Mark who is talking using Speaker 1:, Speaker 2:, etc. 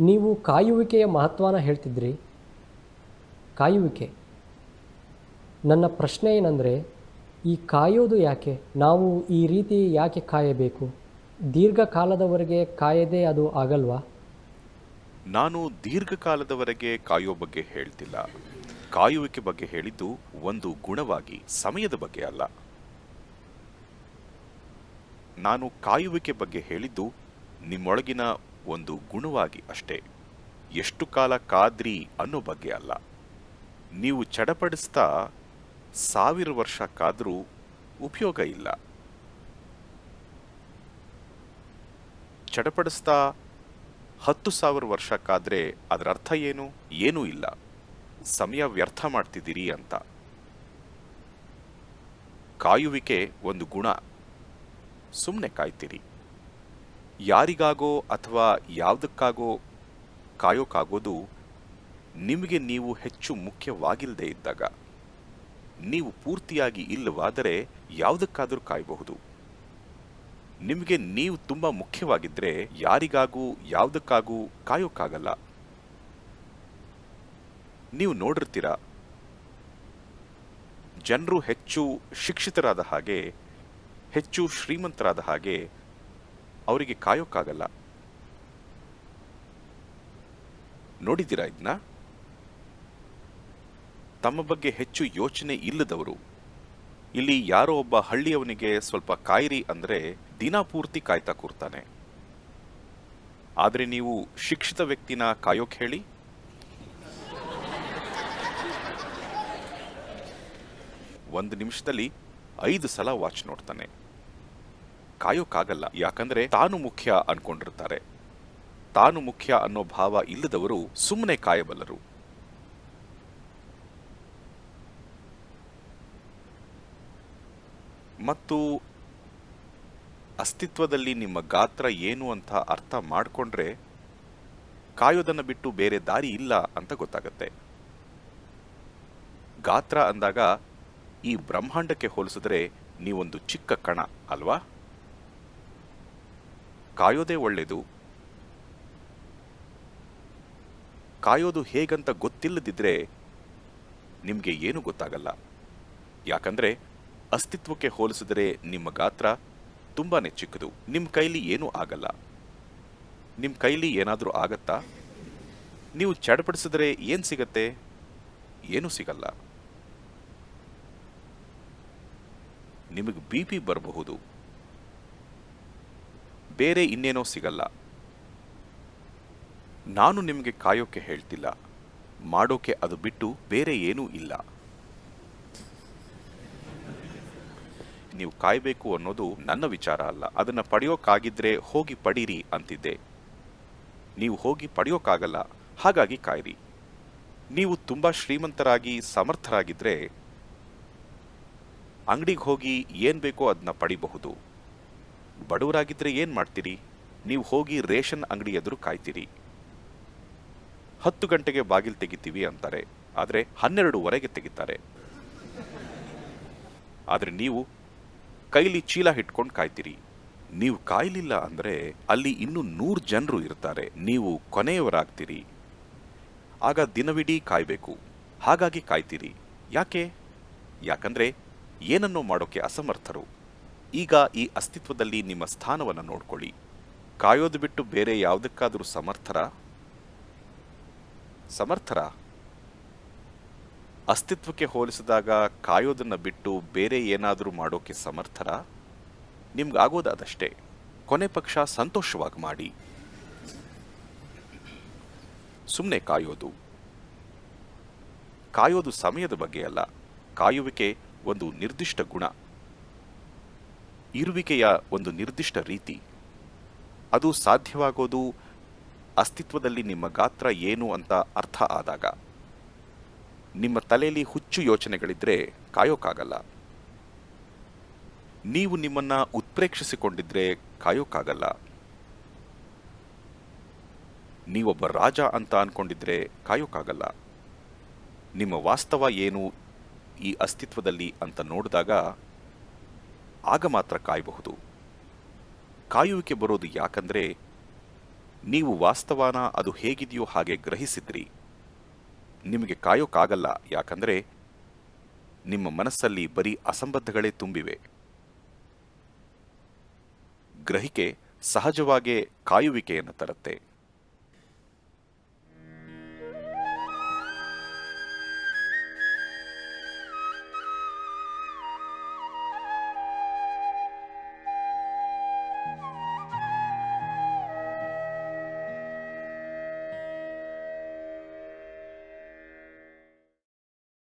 Speaker 1: ನೀವು ಕಾಯುವಿಕೆಯ ಮಹತ್ವನ ಹೇಳ್ತಿದ್ರಿ? ಕಾಯುವಿಕೆ. ನನ್ನ ಪ್ರಶ್ನೆ ಏನಂದರೆ, ಈ ಕಾಯೋದು ಯಾಕೆ? ನಾವು ಈ ರೀತಿ ಯಾಕೆ ಕಾಯಬೇಕು? ದೀರ್ಘಕಾಲದವರೆಗೆ ಕಾಯದೇ ಅದು ಆಗಲ್ವಾ?
Speaker 2: ನಾನು ದೀರ್ಘಕಾಲದವರೆಗೆ ಕಾಯೋ ಬಗ್ಗೆ ಹೇಳ್ತಿಲ್ಲ. ಕಾಯುವಿಕೆ ಬಗ್ಗೆ ಹೇಳಿದ್ದು ಒಂದು ಗುಣವಾಗಿ ಸಮಯದ ಬಗ್ಗೆ ಅಲ್ಲ. ನಾನು ಕಾಯುವಿಕೆ ಬಗ್ಗೆ ಹೇಳಿದ್ದು ನಿಮ್ಮೊಳಗಿನ ಒಂದು ಗುಣವಾಗಿ ಅಷ್ಟೇ. ಎಷ್ಟು ಕಾಲ ಕಾದ್ರಿ ಅನ್ನೋ ಬಗ್ಗೆ ಅಲ್ಲ. ನೀವು ಚಡಪಡಿಸ್ತಾ ಸಾವಿರ ವರ್ಷ ಕಾದರೂ ಉಪಯೋಗ ಇಲ್ಲ. ಚಡಪಡಿಸ್ತಾ ಹತ್ತು ಸಾವಿರ ವರ್ಷ ಕಾದ್ರೆ ಅದರ ಅರ್ಥ ಏನು? ಏನೂ ಇಲ್ಲ. ಸಮಯ ವ್ಯರ್ಥ ಮಾಡ್ತಿದ್ದೀರಿ ಅಂತ. ಕಾಯುವಿಕೆ ಒಂದು ಗುಣ. ಸುಮ್ಮನೆ ಕಾಯ್ತೀರಿ. ಯಾರಿಗಾಗೋ ಅಥವಾ ಯಾವುದಕ್ಕಾಗೋ ಕಾಯೋಕ್ಕಾಗೋದು ನಿಮಗೆ ನೀವು ಹೆಚ್ಚು ಮುಖ್ಯವಾಗಿಲ್ಲದೆ ಇದ್ದಾಗ. ನೀವು ಪೂರ್ತಿಯಾಗಿ ಇಲ್ಲವಾದರೆ ಯಾವುದಕ್ಕಾದರೂ ಕಾಯಬಹುದು. ನಿಮಗೆ ನೀವು ತುಂಬ ಮುಖ್ಯವಾಗಿದ್ದರೆ ಯಾರಿಗಾಗೂ ಯಾವುದಕ್ಕಾಗೂ ಕಾಯೋಕ್ಕಾಗಲ್ಲ ನೀವು ನೋಡಿರ್ತೀರ? ಜನರು ಹೆಚ್ಚು ಶಿಕ್ಷಿತರಾದ ಹಾಗೆ, ಹೆಚ್ಚು ಶ್ರೀಮಂತರಾದ ಹಾಗೆ ಅವರಿಗೆ ಕಾಯೋಕ್ಕಾಗಲ್ಲ. ನೋಡಿದ್ದೀರಾ ಇದನ್ನ ತಮ್ಮ ಬಗ್ಗೆ ಹೆಚ್ಚು ಯೋಚನೆ ಇಲ್ಲದವರು. ಇಲ್ಲಿ ಯಾರೋ ಒಬ್ಬ ಹಳ್ಳಿಯವನಿಗೆ ಸ್ವಲ್ಪ ಕಾಯಿರಿ ಅಂದ್ರೆ ದಿನಪೂರ್ತಿ ಕಾಯ್ತಾ ಕೂರ್ತಾನೆ. ಆದರೆ ನೀವು ಶಿಕ್ಷಿತ ವ್ಯಕ್ತಿನ ಕಾಯೋಕ್ ಹೇಳಿ? ಒಂದು ನಿಮಿಷದಲ್ಲಿ ಐದು ಸಲ ವಾಚ್ ನೋಡ್ತಾನೆ. ಕಾಯೋಕ್ಕಾಗಲ್ಲ ಯಾಕಂದ್ರೆ ತಾನು ಮುಖ್ಯ ಅನ್ಕೊಂಡಿರ್ತಾರೆ. ತಾನು ಮುಖ್ಯ ಅನ್ನೋ ಭಾವ ಇಲ್ಲದವರು ಸುಮ್ಮನೆ ಕಾಯಬಲ್ಲರು. ಮತ್ತು ಅಸ್ತಿತ್ವದಲ್ಲಿ ನಿಮ್ಮ ಗಾತ್ರ ಏನು ಅಂತ ಅರ್ಥ ಮಾಡಿಕೊಂಡ್ರೆ ಕಾಯೋದನ್ನ ಬಿಟ್ಟು ಬೇರೆ ದಾರಿ ಇಲ್ಲ ಅಂತ ಗೊತ್ತಾಗತ್ತೆ. ಗಾತ್ರ ಅಂದಾಗ ಈ ಬ್ರಹ್ಮಾಂಡಕ್ಕೆ ಹೋಲಿಸಿದ್ರೆ ನೀವೊಂದು ಚಿಕ್ಕ ಕಣ, ಅಲ್ವಾ? ಕಾಯೋದೇ ಒಳ್ಳೆಯದು. ಕಾಯೋದು ಹೇಗಂತ ಗೊತ್ತಿಲ್ಲದಿದ್ರೆ ನಿಮಗೆ ಏನು ಗೊತ್ತಾಗಲ್ಲ. ಯಾಕಂದ್ರೆ ಅಸ್ತಿತ್ವಕ್ಕೆ ಹೋಲಿಸಿದರೆ ನಿಮ್ಮ ಗಾತ್ರ ತುಂಬಾ ಚಿಕ್ಕದು. ನಿಮ್ಮ ಕೈಲಿ ಏನೂ ಆಗಲ್ಲ. ನಿಮ್ಮ ಕೈಲಿ ಏನಾದರೂ ಆಗತ್ತಾ? ನೀವು ಚಡಪಡಿಸಿದ್ರೆ ಏನು ಸಿಗತ್ತೆ? ಏನೂ ಸಿಗಲ್ಲ. ನಿಮಗೆ ಬಿ ಪಿ ಬರಬಹುದು. ಬೇರೆ ಇನ್ನೇನೋ ಸಿಗಲ್ಲ. ನಾನು ನಿಮಗೆ ಕಾಯೋಕೆ ಹೇಳ್ತಿಲ್ಲ. ಮಾಡೋಕೆ ಅದು ಬಿಟ್ಟು ಬೇರೆ ಏನೂ ಇಲ್ಲ. ನೀವು ಕಾಯಬೇಕು ಅನ್ನೋದು ನನ್ನ ವಿಚಾರ ಅಲ್ಲ. ಅದನ್ನು ಪಡೆಯೋಕ್ಕಾಗಿದ್ರೆ ಹೋಗಿ ಪಡೀರಿ ಅಂತಿದ್ದೆ. ನೀವು ಹೋಗಿ ಪಡೆಯೋಕ್ಕಾಗಲ್ಲ ಹಾಗಾಗಿ ಕಾಯಿರಿ. ನೀವು ತುಂಬ ಶ್ರೀಮಂತರಾಗಿ ಸಮರ್ಥರಾಗಿದ್ದರೆ ಅಂಗಡಿಗೆ ಹೋಗಿ ಏನು ಬೇಕೋ ಅದನ್ನ ಪಡಿಬಹುದು. ಬಡವರಾಗಿದ್ರೆ ಏನು ಮಾಡ್ತೀರಿ? ನೀವು ಹೋಗಿ ರೇಷನ್ ಅಂಗಡಿ ಎದುರು ಕಾಯ್ತೀರಿ. ಹತ್ತು ಗಂಟೆಗೆ ಬಾಗಿಲು ತೆಗಿತೀವಿ ಅಂತಾರೆ. ಆದ್ರೆ ಹನ್ನೆರಡುವರೆಗೆ ತೆಗಿತಾರೆ. ಆದ್ರೆ ನೀವು ಕೈಲಿ ಚೀಲ ಹಿಟ್ಕೊಂಡು ಕಾಯ್ತೀರಿ. ನೀವು ಕಾಯಲಿಲ್ಲ ಅಂದ್ರೆ ಅಲ್ಲಿ ಇನ್ನೂ ನೂರು ಜನರು ಇರ್ತಾರೆ. ನೀವು ಕೊನೆಯವರಾಗ್ತೀರಿ. ಆಗ ದಿನವಿಡೀ ಕಾಯಬೇಕು. ಹಾಗಾಗಿ ಕಾಯ್ತೀರಿ. ಯಾಕೆ? ಯಾಕಂದ್ರೆ ಏನನ್ನೋ ಮಾಡೋಕೆ ಅಸಮರ್ಥರು. ಈಗ ಈ ಅಸ್ತಿತ್ವದಲ್ಲಿ ನಿಮ್ಮ ಸ್ಥಾನವನ್ನು ನೋಡ್ಕೊಳ್ಳಿ. ಕಾಯೋದು ಬಿಟ್ಟು ಬೇರೆ ಯಾವುದಕ್ಕಾದರೂ ಸಮರ್ಥರ? ಸಮರ್ಥರ? ಅಸ್ತಿತ್ವಕ್ಕೆ ಹೋಲಿಸಿದಾಗ ಕಾಯೋದನ್ನ ಬಿಟ್ಟು ಬೇರೆ ಏನಾದರೂ ಮಾಡೋಕೆ ಸಮರ್ಥರ? ನಿಮ್ಗಾಗೋದಾದಷ್ಟೇ. ಕೊನೆ ಪಕ್ಷ ಸಂತೋಷವಾಗಿ ಮಾಡಿ. ಸುಮ್ಮನೆ ಕಾಯೋದು. ಕಾಯೋದು ಸಮಯದ ಬಗ್ಗೆ ಅಲ್ಲ. ಕಾಯುವಿಕೆ ಒಂದು ನಿರ್ದಿಷ್ಟ ಗುಣ. ಇರುವಿಕೆಯ ಒಂದು ನಿರ್ದಿಷ್ಟ ರೀತಿ. ಅದು ಸಾಧ್ಯವಾಗೋದು ಅಸ್ತಿತ್ವದಲ್ಲಿ ನಿಮ್ಮ ಗಾತ್ರ ಏನು ಅಂತ ಅರ್ಥ ಆದಾಗ. ನಿಮ್ಮ ತಲೆಯಲ್ಲಿ ಹುಚ್ಚು ಯೋಚನೆಗಳಿದ್ರೆ ಕಾಯೋಕ್ಕಾಗಲ್ಲ ನೀವು ನಿಮ್ಮನ್ನು ಉತ್ಪ್ರೇಕ್ಷಿಸಿಕೊಂಡಿದ್ರೆ ಕಾಯೋಕ್ಕಾಗಲ್ಲ ನೀವೊಬ್ಬ ರಾಜ ಅಂತ ಅನ್ಕೊಂಡಿದ್ರೆ ಕಾಯೋಕ್ಕಾಗಲ್ಲ ನಿಮ್ಮ ವಾಸ್ತವ ಏನು ಈ ಅಸ್ತಿತ್ವದಲ್ಲಿ ಅಂತ ನೋಡಿದಾಗ ಆಗ ಮಾತ್ರ ಕಾಯಬಹುದು. ಕಾಯುವಿಕೆ ಬರೋದು ಯಾಕಂದ್ರೆ, ನೀವು ವಾಸ್ತವಾನ ಅದು ಹೇಗಿದೆಯೋ ಹಾಗೆ ಗ್ರಹಿಸಿದ್ರಿ. ನಿಮಗೆ ಕಾಯೋಕ್ಕಾಗಲ್ಲ ಯಾಕಂದ್ರೆ, ನಿಮ್ಮ ಮನಸ್ಸಲ್ಲಿ ಬರೀ ಅಸಂಬದ್ಧಗಳೇ ತುಂಬಿವೆ. ಗ್ರಹಿಕೆ ಸಹಜವಾಗೇ ಕಾಯುವಿಕೆಯನ್ನು ತರುತ್ತೆ.